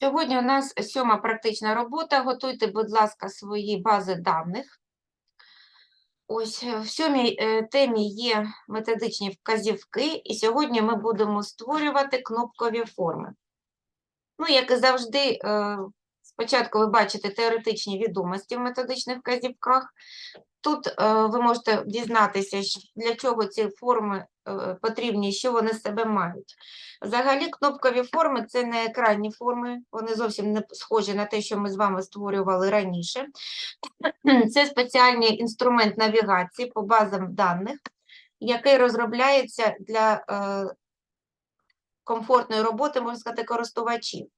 Сьогодні у нас сьома практична робота. Готуйте, будь ласка, свої бази даних. Ось е, в сьомій е, темі є методичні вказівки, і сьогодні ми будемо створювати кнопкові форми. Ну, як і завжди, е, спочатку ви бачите теоретичні відомості в методичних вказівках. Тут е, ви можете дізнатися, для чого ці форми е, потрібні, що вони з себе мають. Взагалі, кнопкові форми це не екранні форми, вони зовсім не схожі на те, що ми з вами створювали раніше. Це спеціальний інструмент навігації по базам даних, який розробляється для е, комфортної роботи, можна сказати, користувачів.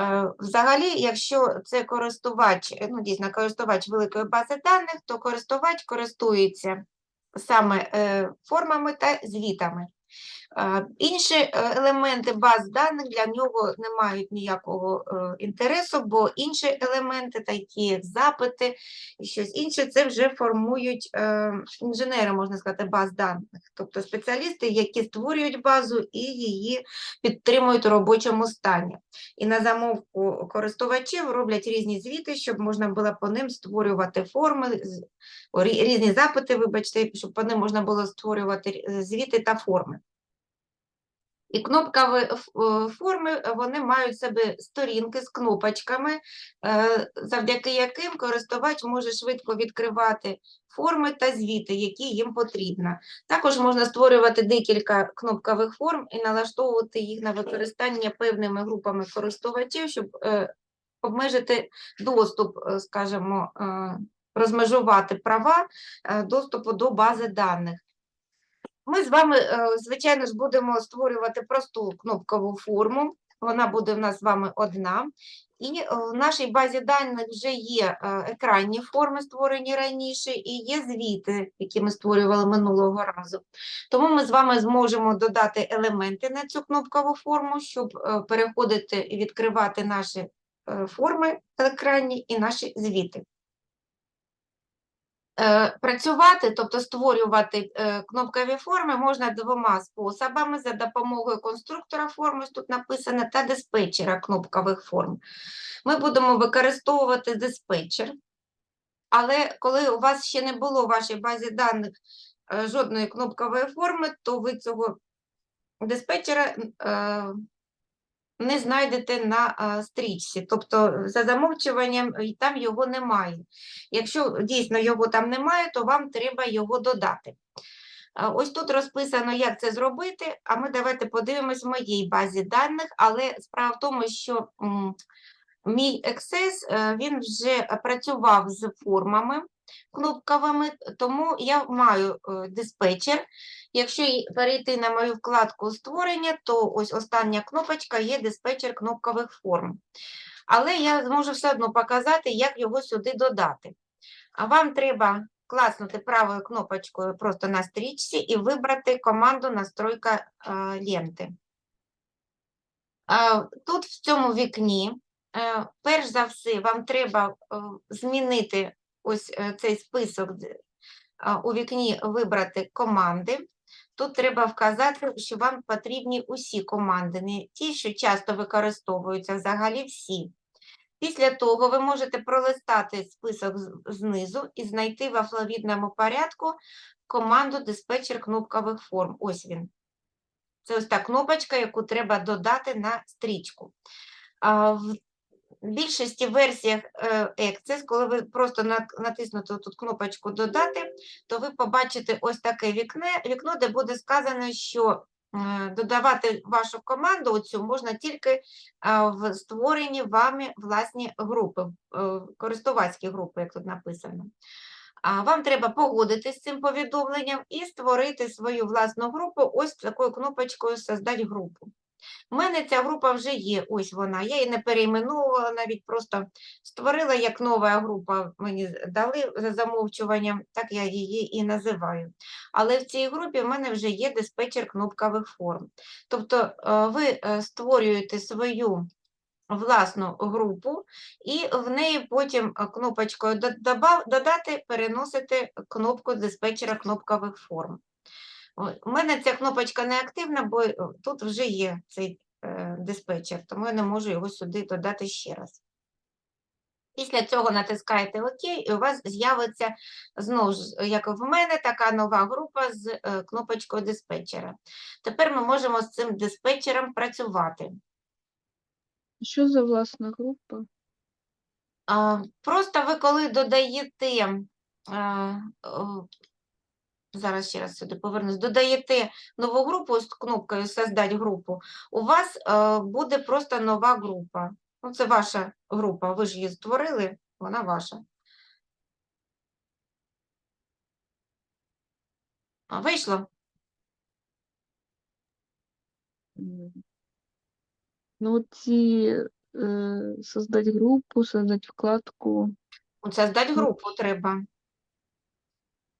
Е, Взагалі, якщо це користувач, е, ну дійсно користувач великої бази даних, то користувач користується саме е, формами та звітами. Інші е, елементи баз даних для нього не мають ніякого е, інтересу, бо інші елементи, такі як запити і щось інше, це вже формують е, інженери, можна сказати, баз даних, тобто спеціалісти, які створюють базу і її підтримують у робочому стані. І на замовку користувачів роблять різні звіти, щоб можна було по ним створювати форми, різні запити, вибачте, щоб по ним можна було створювати звіти та форми. І кнопкові е, форми е, вони мають себе сторінки з кнопочками, е, завдяки яким користувач може швидко відкривати форми та звіти, які їм потрібно. Також можна створювати декілька кнопкових форм і налаштовувати їх на використання певними групами користувачів, щоб обмежити доступ, скажімо, розмежувати права доступу до бази даних. Ми з вами, е, звичайно будемо створювати просту кнопкову форму. Вона буде в нас з вами одна. І е, в нашій базі даних вже є е, екранні форми, створені раніше, і є звіти, які ми створювали минулого разу. Тому ми з вами зможемо додати елементи на цю кнопкову форму, щоб переходити і відкривати наші форми екранні і наші звіти. Е, Працювати, тобто створювати е, кнопкові форми можна двома способами за допомогою конструктора форми, тут написано, та диспетчера кнопкових форм. Ми будемо використовувати диспетчер, але коли у вас ще не було в вашій базі даних е, жодної кнопкової форми, то ви цього диспетчера не знайдете на е, стрічці. Тобто за замовчуванням е, там його немає. Якщо дійсно його там немає, то вам треба його додати. Ось тут розписано, як це зробити, а ми давайте подивимось в моїй базі даних, але справа в тому, що мій Access, е, він вже працював з формами кнопковими, тому я маю е, диспетчер. Якщо перейти на мою вкладку створення, то ось остання кнопочка є диспетчер кнопкових форм. Але я зможу все одно показати, як його сюди додати. А вам треба класнути правою кнопочкою просто на стрічці і вибрати команду настройка е, ленти. Тут в цьому вікні, е, перш за все, вам треба е, змінити ось е, цей список у вікні вибрати команди. Тут треба вказати, що вам потрібні усі команди, не ті, що часто використовуються, взагалі всі. Після того ви можете пролистати список знизу і знайти в алфавітному порядку команду диспетчер кнопкових форм. Ось він. Це ось та кнопочка, яку треба додати на стрічку. В більшості версіях е, Access, коли ви просто на- натиснете тут кнопочку Додати, то ви побачите ось таке вікне, вікно, де буде сказано, що е, додавати вашу команду оцю можна тільки в створенні вами власні групи, е, користувацькі групи, як тут написано. Вам треба погодитись з цим повідомленням і створити свою власну групу ось такою кнопочкою Создать групу. У мене ця група вже є, ось вона. Я її не перейменовувала, навіть просто створила як нова група, мені дали за замовчуванням, так я її і називаю. Але в цій групі в мене вже є диспетчер кнопкових форм. Тобто е, ви е, створюєте свою власну групу, і в неї потім е, кнопочкою додати переносите кнопку диспетчера кнопкових форм. У мене ця кнопочка не активна, бо е, тут вже є цей е, диспетчер, тому я не можу його сюди додати ще раз. Після цього натискаєте ОК, і у вас з'явиться знову ж, як в мене, така нова група з е, кнопочкою диспетчера. Тепер ми можемо з цим диспетчером працювати. Що за власна група? Просто ви коли додаєте, зараз ще раз сюди повернусь, додаєте нову групу з кнопкою «Создать групу», у вас е, буде просто нова група. Ну, це ваша група, ви ж її створили, вона ваша. А, Вийшло? Ну, ці е, создать групу, создать вкладку. Создать Ну, групу треба.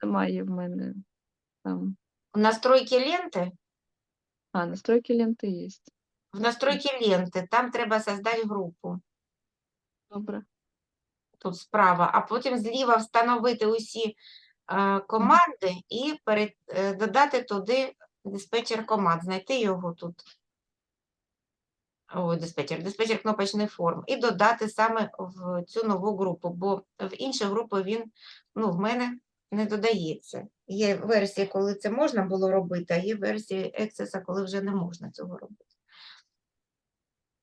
Немає в мене там. В настройки ленти, А, настройки ленти є. в настройки ленти, там треба создать групу. Добре. тут справа, а потім зліва встановити усі е, команди і перед, е, додати туди диспетчер команд, знайти його тут. Ой, диспетчер, диспетчер кнопочний форм, і додати саме в цю нову групу, бо в інші групи він ну, в мене не додається. Є версії, коли це можна було робити, а є версії Access, коли вже не можна цього робити.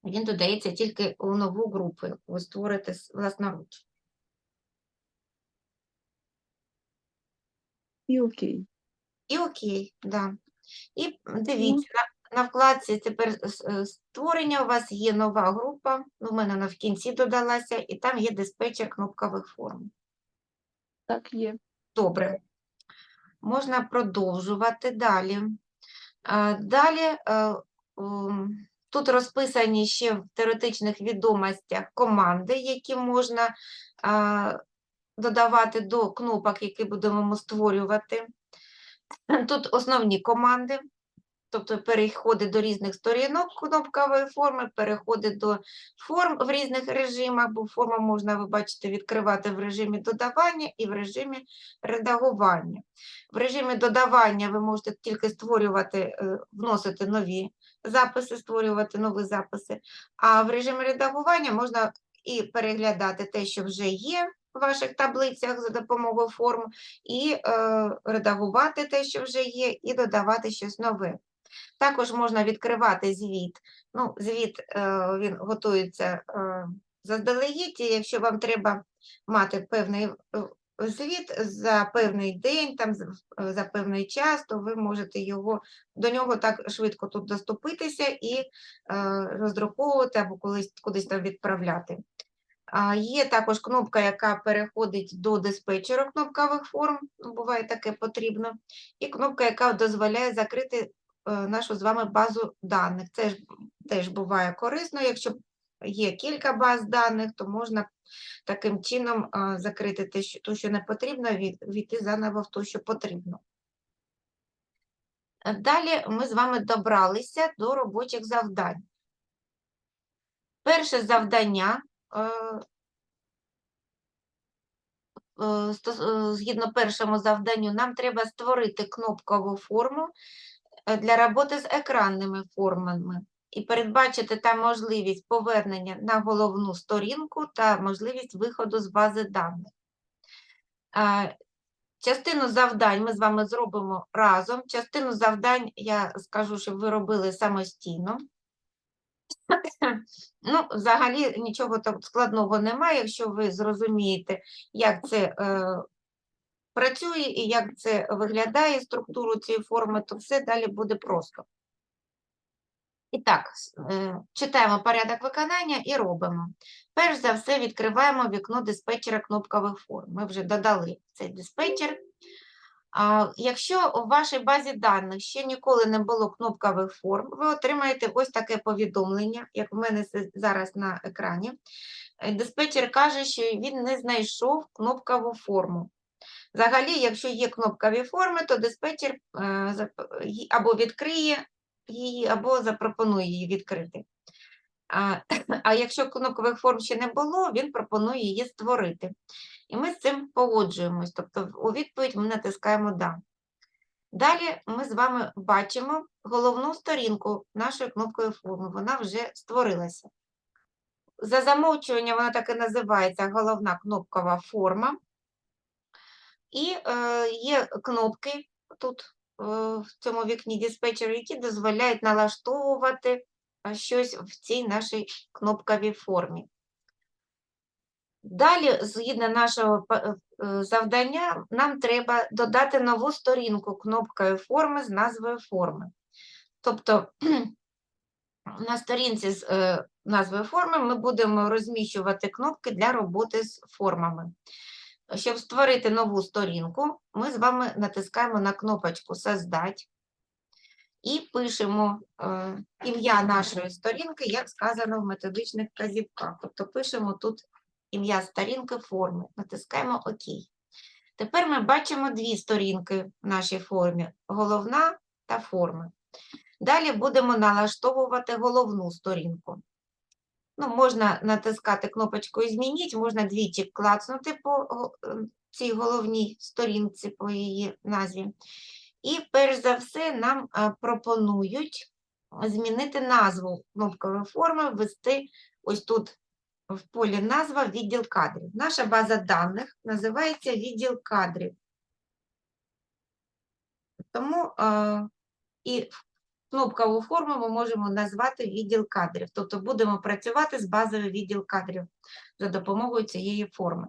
Він додається тільки у нову групу, яку ви створите власноруч. І окей. І окей, да. І дивіться, на, на вкладці тепер е, створення у вас є нова група, ну, в мене вона в кінці додалася, і там є диспетчер кнопкових форм. Так, є. Добре. Можна продовжувати далі. Далі е, тут розписані ще в теоретичних відомостях команди, які можна додавати до кнопок, які будемо створювати. Тут основні команди, тобто переходи до різних сторінок кнопкової форми, переходи до форм в різних режимах, бо форму можна, ви бачите, відкривати в режимі додавання і в режимі редагування. В режимі додавання ви можете тільки створювати, е, вносити нові записи, створювати нові записи, а в режимі редагування можна і переглядати те, що вже є в ваших таблицях за допомогою форм, і е, редагувати те, що вже є, і додавати щось нове. Також можна відкривати звіт. Ну, звіт е, він готується е, заздалегідь, якщо вам треба мати певний е, звіт за певний день, там, за певний час, то ви можете його, до нього так швидко тут доступитися і роздруковувати або колись кудись там відправляти. Є також кнопка, яка переходить до диспетчера кнопкових форм, буває таке потрібно, і кнопка, яка дозволяє закрити нашу з вами базу даних. Це ж теж буває корисно, якщо є кілька баз даних, то можна таким чином закрити те, то, що не потрібно, війти заново в те, що потрібно. Е, Далі ми з вами добралися до робочих завдань. Перше завдання е, е, е, згідно першому завданню, нам треба створити кнопкову форму е, для роботи з екранними формами і передбачити там можливість повернення на головну сторінку та можливість виходу з бази даних. Частину завдань ми з вами зробимо разом. Частину завдань я скажу, щоб ви робили самостійно. Ну, взагалі нічого так складного немає, якщо ви зрозумієте, як це е, працює і як це виглядає структуру цієї форми, то все далі буде просто. І так, е, читаємо порядок виконання і робимо. Перш за все відкриваємо вікно диспетчера кнопкових форм. Ми вже додали цей диспетчер. Якщо у вашій базі даних ще ніколи не було кнопкових форм, ви отримаєте ось таке повідомлення, як в мене зараз на екрані. Е, Диспетчер каже, що він не знайшов кнопкову форму. Взагалі, якщо є кнопкові форми, то диспетчер е, або відкриє її, або запропонує її відкрити. А, а якщо кнопкових форм ще не було, він пропонує її створити. І ми з цим погоджуємось. Тобто у відповідь ми натискаємо «Да». Далі ми з вами бачимо головну сторінку нашої кнопкової форми. Вона вже створилася. За замовчуванням вона так і називається головна кнопкова форма. І е, є кнопки тут е, в цьому вікні диспетчеру, які дозволяють налаштовувати е, щось в цій нашій кнопковій формі. Далі, згідно нашого е, е, завдання, нам треба додати нову сторінку кнопкової форми з назвою форми. Тобто на сторінці з назвою форми ми будемо розміщувати кнопки для роботи з формами. Щоб створити нову сторінку, ми з вами натискаємо на кнопочку Создать і пишемо е, ім'я нашої сторінки, як сказано в методичних вказівках. Тобто пишемо тут ім'я сторінки форми, натискаємо ОК. Тепер ми бачимо дві сторінки в нашій формі: головна та форми. Далі будемо налаштовувати головну сторінку. Ну, можна натискати кнопочку «Змініть», можна двічі клацнути по е, цій головній сторінці, по її назві. І перш за все нам е, пропонують змінити назву кнопкової форми, ввести ось тут в полі назва відділ кадрів. Наша база даних називається відділ кадрів. Тому е, і кнопкову форму ми можемо назвати відділ кадрів. Тобто будемо працювати з базою відділ кадрів за допомогою цієї форми.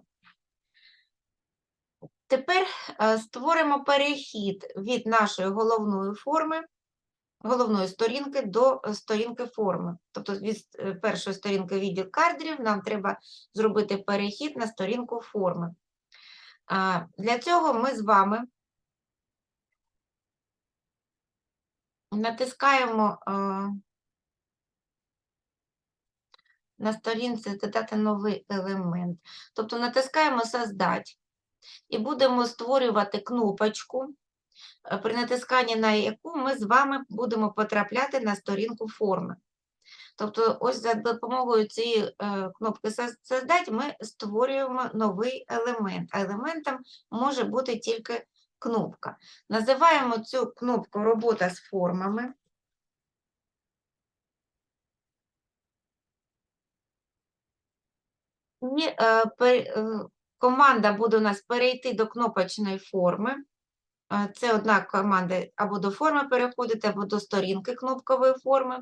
Тепер е, створимо перехід від нашої головної форми, головної сторінки до е, сторінки форми. Тобто від е, першої сторінки відділ кадрів нам треба зробити перехід на сторінку форми. Для цього ми з вами натискаємо е, на сторінці додати новий елемент. Тобто натискаємо Создать і будемо створювати кнопочку, е, при натисканні на яку ми з вами будемо потрапляти на сторінку форми. Тобто, ось за допомогою цієї е, кнопки «Соз- Создать ми створюємо новий елемент, а елементом може бути тільки кнопка. Називаємо цю кнопку Робота з формами. І е, пе- е, команда буде у нас перейти до кнопочної форми. Е, Це одна команда або до форми переходити, або до сторінки кнопкової форми.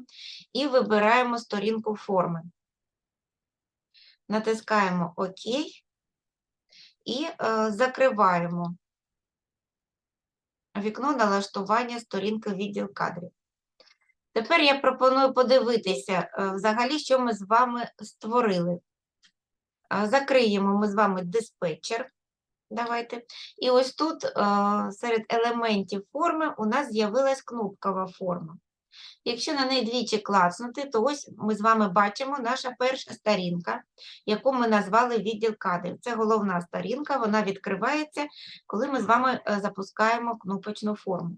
І вибираємо сторінку форми. Натискаємо ОК і е, закриваємо вікно налаштування сторінки відділ кадрів. Тепер я пропоную подивитися е, взагалі, що ми з вами створили. Закриємо ми з вами диспетчер. Давайте. І ось тут е, серед елементів форми у нас з'явилась кнопкова форма. Якщо на неї двічі клацнути, то ось ми з вами бачимо наша перша сторінка, яку ми назвали відділ кадрів. Це головна сторінка, вона відкривається, коли ми з вами е, запускаємо кнопочну форму.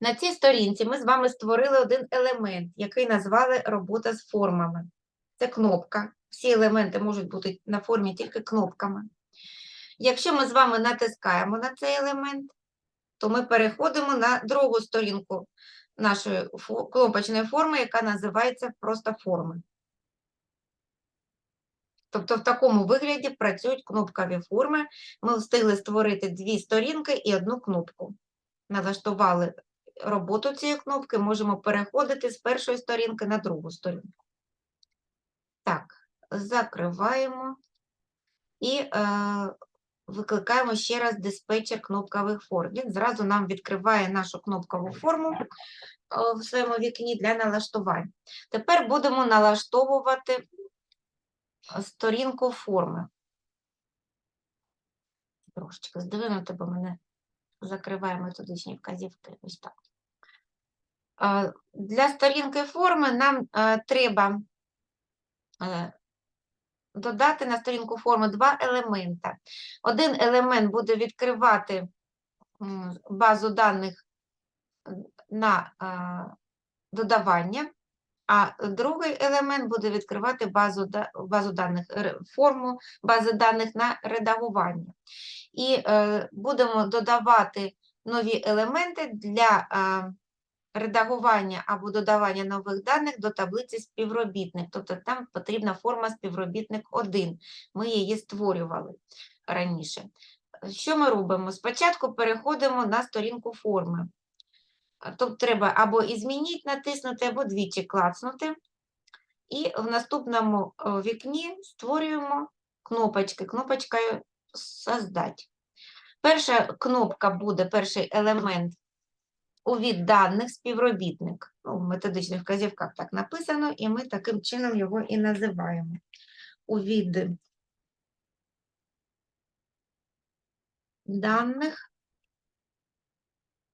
На цій сторінці ми з вами створили один елемент, який назвали робота з формами. Це кнопка. Всі елементи можуть бути на формі тільки кнопками. Якщо ми з вами натискаємо на цей елемент, то ми переходимо на другу сторінку нашої кнопочної форми, яка називається просто форми. Тобто в такому вигляді працюють кнопкові форми. Ми встигли створити дві сторінки і одну кнопку. Налаштували роботу цієї кнопки, можемо переходити з першої сторінки на другу сторінку. Так, закриваємо і е, викликаємо ще раз диспетчер кнопкових форм. Він зразу нам відкриває нашу кнопкову форму е, в своєму вікні для налаштування. Тепер будемо налаштовувати сторінку форми. Трошечки здивинути, бо мене закриває методичні вказівки. Ось так. Е, Для сторінки форми нам е, треба додати на сторінку форми два елемента. Один елемент буде відкривати базу даних на е, додавання, а другий елемент буде відкривати базу, базу даних, форму бази даних на редагування. І е, будемо додавати нові елементи для а, редагування або додавання нових даних до таблиці співробітник. Тобто там потрібна форма співробітник 1. Ми її створювали раніше. Що ми робимо? Спочатку переходимо на сторінку форми. Тобто треба або і змініть, натиснути, або двічі клацнути. І в наступному е, вікні створюємо кнопочки. Кнопочкою «Создать». Перша кнопка буде, перший елемент у від даних співробітник. Ну, в методичних вказівках так написано, і ми таким чином його і називаємо. У від даних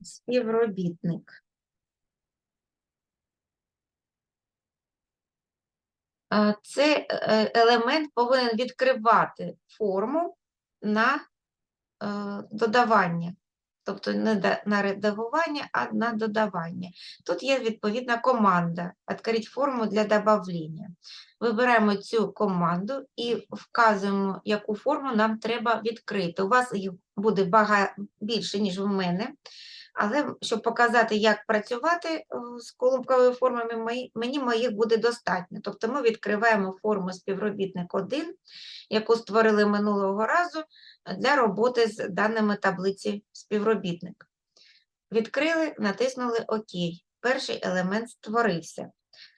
співробітник. Е, Це е, елемент повинен відкривати форму на е, додавання. Тобто не на редагування, а на додавання. Тут є відповідна команда «Открить форму для додавлення. Вибираємо цю команду і вказуємо, яку форму нам треба відкрити. У вас їх буде бага... більше, ніж у мене. Але щоб показати, як працювати е, з колонковими формами, мені моїх буде достатньо. Тобто ми відкриваємо форму співробітник 1, яку створили минулого разу для роботи з даними таблиці співробітник. Відкрили, натиснули ОК. Перший елемент створився.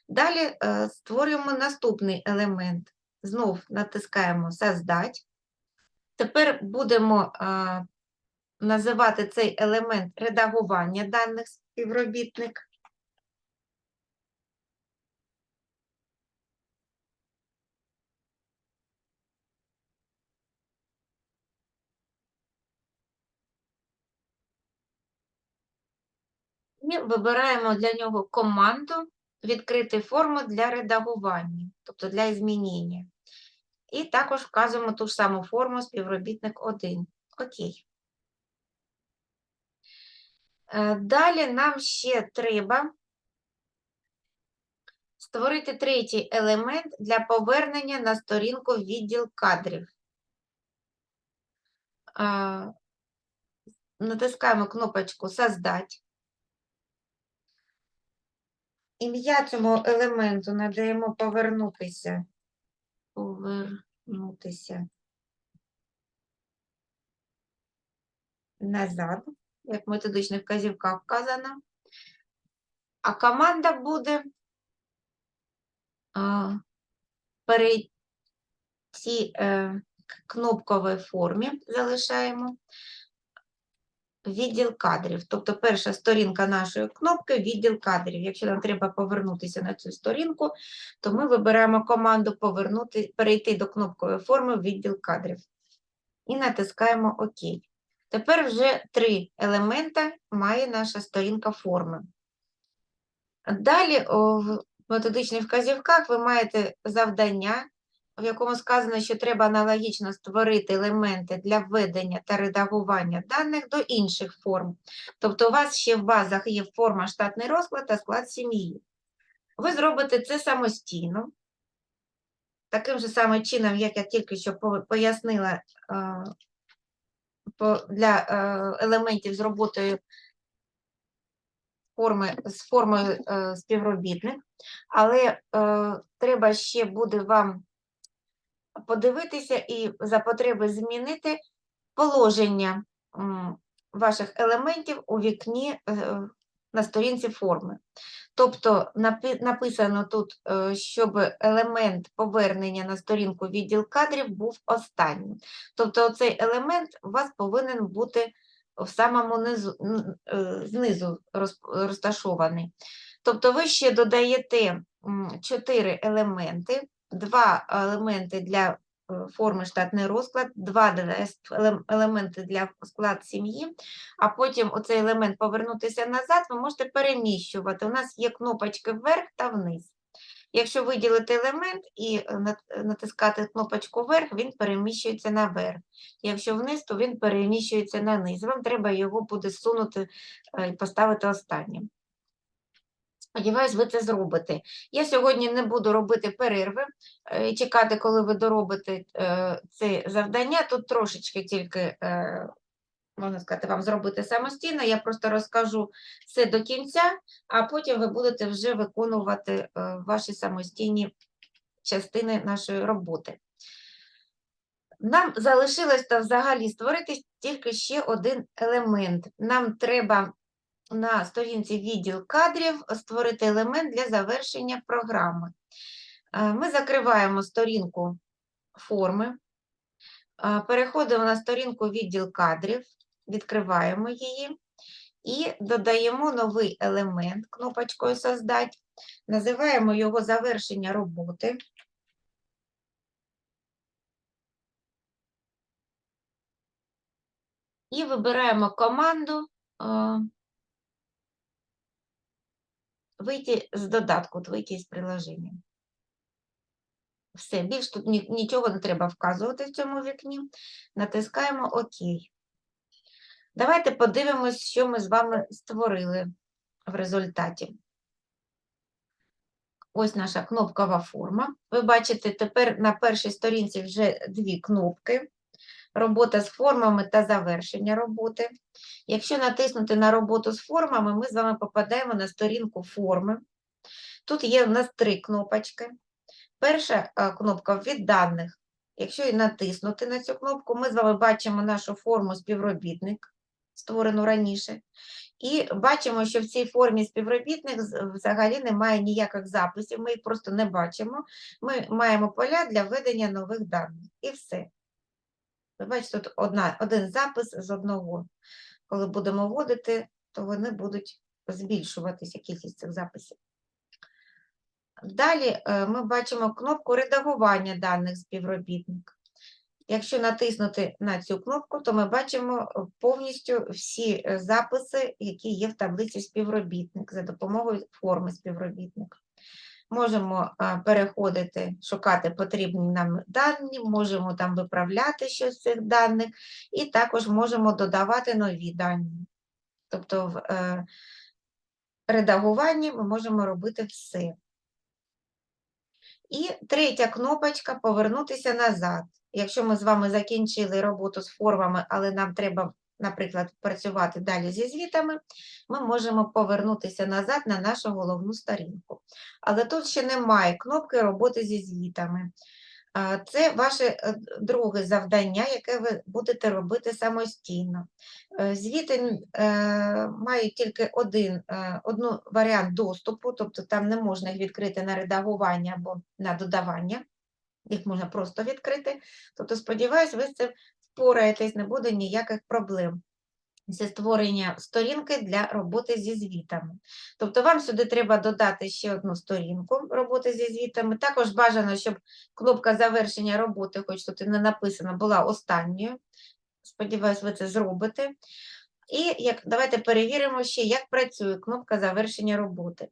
Далі е, створюємо наступний елемент. Знов натискаємо Создать. Тепер будемо е, називати цей елемент редагування даних співробітник. І вибираємо для нього команду відкрити форму для редагування, тобто для змінення. І також вказуємо ту ж саму форму співробітник 1. Окей. Е, Далі нам ще треба створити третій елемент для повернення на сторінку відділ кадрів. Е, Натискаємо кнопочку Создать. Ім'я цьому елементу надаємо повернутися. Повернутися назад, як в методичних вказівках вказано. А команда буде а, перейти е, к кнопковій формі, залишаємо відділ кадрів. Тобто перша сторінка нашої кнопки відділ кадрів. Якщо нам треба повернутися на цю сторінку, то ми вибираємо команду повернути, перейти до кнопкової форми відділ кадрів. І натискаємо ОК. Тепер вже три елемента має наша сторінка форми. Далі в методичних вказівках ви маєте завдання, в якому сказано, що треба аналогічно створити елементи для введення та редагування даних до інших форм. Тобто у вас ще в базах є форма штатний розклад та склад сім'ї. Ви зробите це самостійно. Таким же самим чином, як я тільки що пояснила е, для е, елементів з роботою форми, з формою е, співробітник, але е, треба ще буде вам подивитися і за потреби змінити положення ваших елементів у вікні на сторінці форми. Тобто написано тут, е, щоб елемент повернення на сторінку відділ кадрів був останнім. Тобто цей елемент у вас повинен бути в самому низу, е, знизу розташований. Тобто ви ще додаєте чотири елементи, два елементи для форми штатний розклад, два елементи для склад сім'ї, а потім оцей елемент повернутися назад, ви можете переміщувати. У нас є кнопочки вверх та вниз. Якщо виділити елемент і е, натискати кнопочку вверх, він переміщується наверх. Якщо вниз, то він переміщується на низ. Вам треба його буде сунути е, і поставити останнім. Сподіваюсь, ви це зробите. Я сьогодні не буду робити перерви е, і чекати, коли ви доробите е, це завдання. Тут трошечки тільки е, можна сказати, вам зробити самостійно. Я просто розкажу все до кінця, а потім ви будете вже виконувати ваші самостійні частини нашої роботи. Нам залишилось та взагалі створити тільки ще один елемент. Нам треба на сторінці відділ кадрів створити елемент для завершення програми. Е, Ми закриваємо сторінку форми, е, переходимо на сторінку відділ кадрів, відкриваємо її і додаємо новий елемент кнопочкою Создать. Називаємо його завершення роботи. І вибираємо команду вийти з додатку, от вийти з приложення. Все, більш тут нічого не треба вказувати в цьому вікні. Натискаємо ОК. Давайте подивимось, що ми з вами створили в результаті. Ось наша кнопкова форма. Ви бачите, тепер на першій сторінці вже дві кнопки. Робота з формами та завершення роботи. Якщо натиснути на роботу з формами, ми з вами попадаємо на сторінку форми. Тут є в нас три кнопочки. Перша е, кнопка «Ввід даних». Якщо і натиснути на цю кнопку, ми з вами бачимо нашу форму співробітник, створену раніше. І бачимо, що в цій формі співробітник взагалі немає ніяких записів, ми їх просто не бачимо. Ми маємо поля для введення нових даних. І все. Бачите, тут одна, один запис з одного. Коли будемо вводити, то вони будуть збільшуватися кількість цих записів. Далі е, ми бачимо кнопку редагування даних співробітник. Якщо натиснути на цю кнопку, то ми бачимо повністю всі е, записи, які є в таблиці співробітник за допомогою форми співробітник. Можемо переходити, шукати потрібні нам дані, можемо там виправляти щось з цих даних, і також можемо додавати нові дані. Тобто в е, редагуванні ми можемо робити все. І третя кнопочка повернутися назад. Якщо ми з вами закінчили роботу з формами, але нам треба, наприклад, працювати далі зі звітами, ми можемо повернутися назад на нашу головну сторінку. Але тут ще немає кнопки роботи зі звітами. Це ваше е, друге завдання, яке ви будете робити самостійно. Е, Звіти е, мають тільки один одну варіант доступу, тобто там не можна їх відкрити на редагування або на додавання, їх можна просто відкрити. Тобто, сподіваюсь, ви з цим впораєтесь, не буде ніяких проблем. Це створення сторінки для роботи зі звітами. Тобто вам сюди треба додати ще одну сторінку роботи зі звітами. Також бажано, щоб кнопка завершення роботи, хоч тут і не написано, була останньою. Сподіваюсь, ви це зробите. І як, давайте перевіримо ще, як працює кнопка завершення роботи.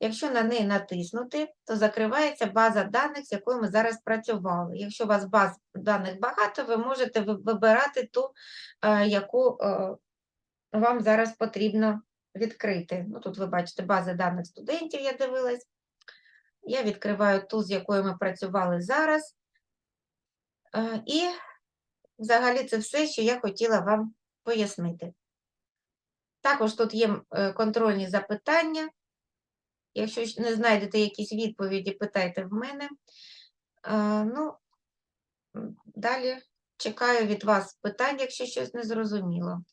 Якщо на неї натиснути, то закривається база даних, з якою ми зараз працювали. Якщо у вас баз даних багато, ви можете вибирати ту, е, яку е, вам зараз потрібно відкрити. Ну, тут ви бачите бази даних студентів, я дивилась. Я відкриваю ту, з якою ми працювали зараз. Е, І взагалі це все, що я хотіла вам пояснити. Також тут є е, контрольні запитання. Якщо не знайдете якісь відповіді, питайте в мене. Е, Ну, далі чекаю від вас питань, якщо щось не зрозуміло.